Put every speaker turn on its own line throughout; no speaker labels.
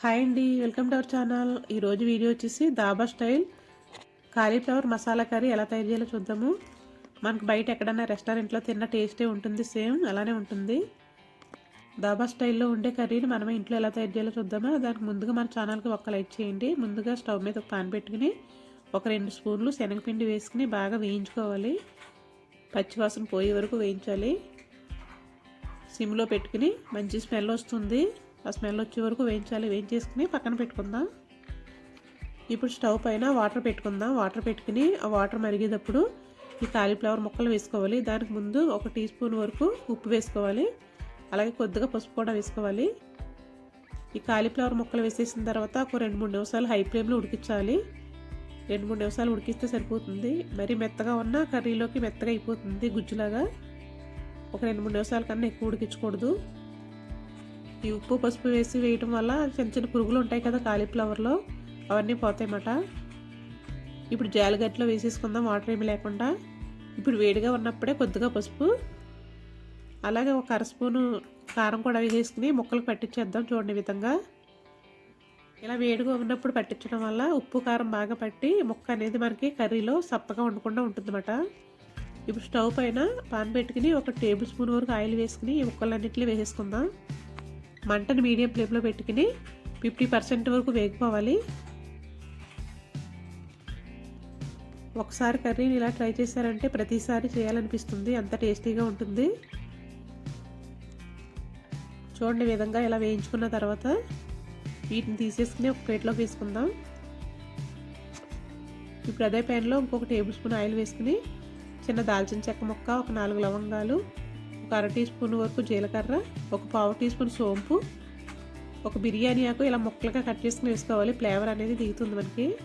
Hi అండి welcome to our channel. ఈరోజు video వచ్చేసి dhaba style. Cauliflower masala curry ఎలా తయారు చేయాలో చూద్దాము. మనకు బయట ఎక్కడన్నా రెస్టారెంట్లో తిన్న టేస్టే ఉంటుంది సేమ్ అలానే ఉంటుంది. దాబా స్టైల్లో ఉండే కర్రీని మనమే ఇంట్లో ఎలా తయారు చేయాలో చూద్దామా. దానికి ముందుగా మన ఛానల్కి ఒక లైక్ చేయండి. ముందుగా స్టవ్ మీద ఒక పాన్ పెట్టుకుని ఒక రెండు స్పూన్లు శనగపిండి వేసుకుని బాగా వేయించుకోవాలి. పచ్చివాసన పోయే వరకు వేయించాలి. సిమ్లో పెట్టుకుని మంచి స్మెల్ వస్తుంది. ఆ స్మెల్ వచ్చే వరకు వేయించాలి. వేయించేసుకుని పక్కన పెట్టుకుందాం. ఇప్పుడు స్టవ్ పైన వాటర్ పెట్టుకుందాం. వాటర్ పెట్టుకుని ఆ వాటర్ మరిగేటప్పుడు ఈ కాలీఫ్లవర్ ముక్కలు వేసుకోవాలి. దానికి ముందు ఒక టీ స్పూన్ వరకు ఉప్పు వేసుకోవాలి. అలాగే కొద్దిగా పసుపు కూడా వేసుకోవాలి. ఈ కాలీఫ్లవర్ ముక్కలు వేసేసిన తర్వాత ఒక రెండు మూడు నిమిషాలు హై ఫ్లేమ్లో ఉడికించాలి. రెండు మూడు నిమిషాలు ఉడికిస్తే సరిపోతుంది. మరి మెత్తగా ఉన్న కర్రీలోకి మెత్తగా అయిపోతుంది గుజ్జులాగా. ఒక రెండు మూడు నిమిషాల కన్నా ఎక్కువ ఉడికించకూడదు. ఈ ఉప్పు పసుపు వేసి వేయటం వల్ల చిన్న చిన్న పురుగులు ఉంటాయి కదా కాలీఫ్లవర్లో అవన్నీ పోతాయన్నమాట. ఇప్పుడు జాలిగట్లో వేసేసుకుందాం వాటర్ ఏమి లేకుండా. ఇప్పుడు వేడిగా ఉన్నప్పుడే కొద్దిగా పసుపు. అలాగే ఒక అర స్పూను కారం కూడా వేసేసుకుని ముక్కలు పట్టించేద్దాం చూడండి విధంగా. ఇలా వేడిగా ఉన్నప్పుడు పట్టించడం వల్ల ఉప్పు కారం బాగా పట్టి ముక్క అనేది మనకి కర్రీలో సప్పగా ఉండకుండా ఉంటుందన్నమాట. ఇప్పుడు స్టవ్ పైన పాన్ పెట్టుకుని ఒక టేబుల్ స్పూన్ వరకు ఆయిల్ వేసుకుని ఈ ముక్కలన్నింటినీ వేసేసుకుందాం. మంటను మీడియం ఫ్లేమ్లో పెట్టుకుని ఫిఫ్టీ పర్సెంట్ వరకు వేగిపోవాలి. ఒకసారి కర్రీని ఇలా ట్రై చేశారంటే ప్రతిసారి చేయాలనిపిస్తుంది. అంత టేస్టీగా ఉంటుంది. చూడండి ఈ విధంగా ఇలా వేయించుకున్న తర్వాత వీటిని తీసేసుకుని ఒక ప్లేట్లోకి వేసుకుందాం. ఇప్పుడు అదే ప్యాన్లో ఇంకొక టేబుల్ స్పూన్ ఆయిల్ వేసుకుని చిన్న దాల్చిన చెక్క ముక్క ఒక నాలుగు లవంగాలు ఒక అర టీ స్పూన్ వరకు జీలకర్ర ఒక పావు టీ స్పూన్ సోంపు ఒక బిర్యానీ ఆకు ఇలా ముక్కలుగా కట్ చేసుకుని వేసుకోవాలి. ఫ్లేవర్ అనేది దిగుతుంది మనకి.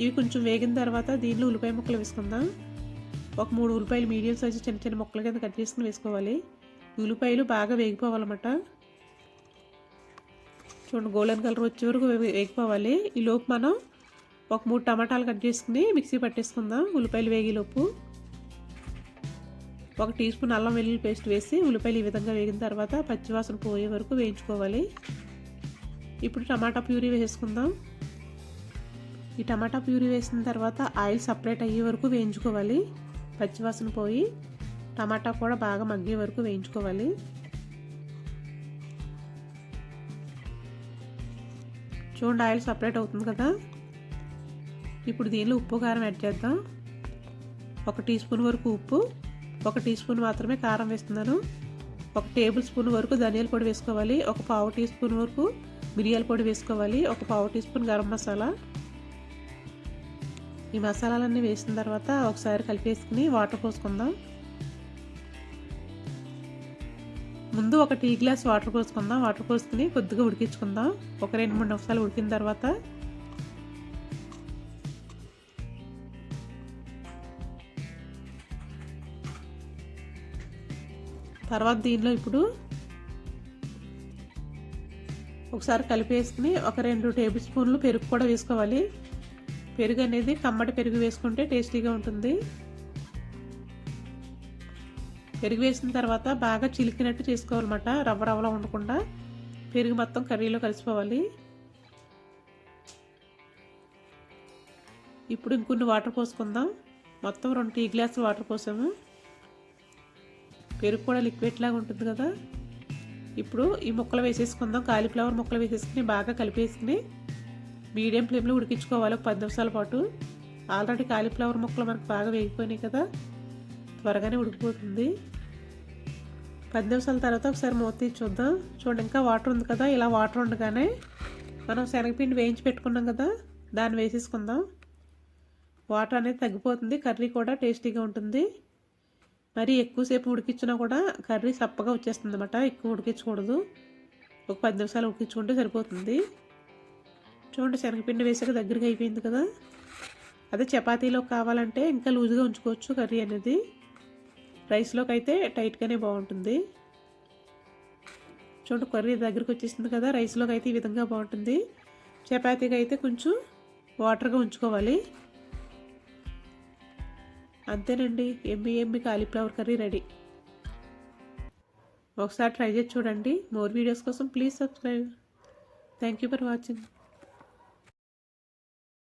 ఇవి కొంచెం వేగిన తర్వాత దీనిలో ఉల్లిపాయ ముక్కలు వేసుకుందాం. ఒక మూడు ఉల్లిపాయలు మీడియం సైజు చిన్న చిన్న ముక్కల కింద కట్ చేసుకుని వేసుకోవాలి. ఉల్లిపాయలు బాగా వేగిపోవాలన్నమాట. చూడండి గోల్డెన్ కలర్ వచ్చే వరకు వేగిపోవాలి. ఈ లోపు మనం ఒక మూడు టమాటాలు కట్ చేసుకుని మిక్సీ పట్టేసుకుందాం. ఉల్లిపాయలు వేగిలోపు ఒక టీ స్పూన్ అల్లం వెల్లుల్లి పేస్ట్ వేసి ఉల్లిపాయలు ఈ విధంగా వేగిన తర్వాత పచ్చివాసన పోయే వరకు వేయించుకోవాలి. ఇప్పుడు టమాటా ప్యూరీ వేసుకుందాం ఈ టమాటా ప్యూరీ వేసిన తర్వాత ఆయిల్ సపరేట్ అయ్యే వరకు వేయించుకోవాలి. పచ్చివాసన పోయి టమాటా కూడా బాగా మగ్గే వరకు వేయించుకోవాలి. చూడండి ఆయిల్ సపరేట్ అవుతుంది కదా. ఇప్పుడు దీనిలో ఉప్పు కారం యాడ్ చేద్దాం. ఒక టీ స్పూన్ వరకు ఉప్పు ఒక టీ స్పూన్ మాత్రమే కారం వేస్తున్నాను. ఒక టేబుల్ స్పూన్ వరకు ధనియాల పొడి వేసుకోవాలి. ఒక పావు టీ స్పూన్ వరకు మిరియాల పొడి వేసుకోవాలి. ఒక పావు టీ స్పూన్ గరం మసాలా. ఈ మసాలాలన్నీ వేసిన తర్వాత ఒకసారి కలిపేసుకుని వాటర్ పోసుకుందాం. ముందు ఒక టీ గ్లాస్ వాటర్ పోసుకుందాం. వాటర్ పోసుకుని కొద్దిగా ఉడికించుకుందాం. ఒక రెండు మూడు నిమిషాలు ఉడికిన తర్వాత తర్వాత దీనిలో ఇప్పుడు ఒకసారి కలిపేసుకుని ఒక రెండు టేబుల్ స్పూన్లు పెరుగు కూడా వేసుకోవాలి. పెరుగు అనేది కమ్మటి పెరుగు వేసుకుంటే టేస్టీగా ఉంటుంది. పెరుగు వేసిన తర్వాత బాగా చిలికినట్టు చేసుకోవాలన్నమాట రవ్వ రవ్వలా ఉండకుండా. పెరుగు మొత్తం కర్రీలో కలిసిపోవాలి. ఇప్పుడు ఇంకొన్ని వాటర్ పోసుకుందాం. మొత్తం రెండు టీ గ్లాసులు వాటర్ పోసాము. పెరుగు కూడా లిక్విడ్ లాగా ఉంటుంది కదా. ఇప్పుడు ఈ ముక్కలు వేసేసుకుందాం. కాలీఫ్లవర్ ముక్కలు వేసేసుకుని బాగా కలిపేసుకుని మీడియం ఫ్లేమ్లో ఉడికించుకోవాలి. ఒక పది నిమిషాల పాటు. ఆల్రెడీ కాలీఫ్లవర్ ముక్కలు మనకు బాగా వేగిపోయినాయి కదా. త్వరగానే ఉడికిపోతుంది. పది నిమిషాల తర్వాత ఒకసారి మూత చూద్దాం. చూడండి ఇంకా వాటర్ ఉంది కదా. ఇలా వాటర్ ఉండగానే మనం శనగపిండి వేయించి పెట్టుకున్నాం కదా. దాన్ని వేసేసుకుందాం. వాటర్ అనేది తగ్గిపోతుంది. కర్రీ కూడా టేస్టీగా ఉంటుంది. మరి ఎక్కువసేపు ఉడికించినా కూడా కర్రీ సప్పగా వచ్చేస్తుంది అనమాట ఎక్కువ ఉడికించకూడదు. ఒక పది నిమిషాలు ఉడికించుకుంటే సరిపోతుంది. చూడండి శనగపిండి వేసాక దగ్గరికి అయిపోయింది కదా. అదే చపాతీలో కావాలంటే ఇంకా లూజ్గా ఉంచుకోవచ్చు కర్రీ అనేది. రైస్లోకి అయితే టైట్గానే బాగుంటుంది. చూడండి కర్రీ దగ్గరికి వచ్చేసింది కదా. రైస్లోకి అయితే ఈ విధంగా బాగుంటుంది. చపాతీకి అయితే కొంచెం వాటర్గా ఉంచుకోవాలి. అంతేనండి. Yummy yummy cauliflower curry ready. ఒకసారి ట్రై చేసి చూడండి. మోర్ వీడియోస్ కోసం please subscribe. Thank you for watching.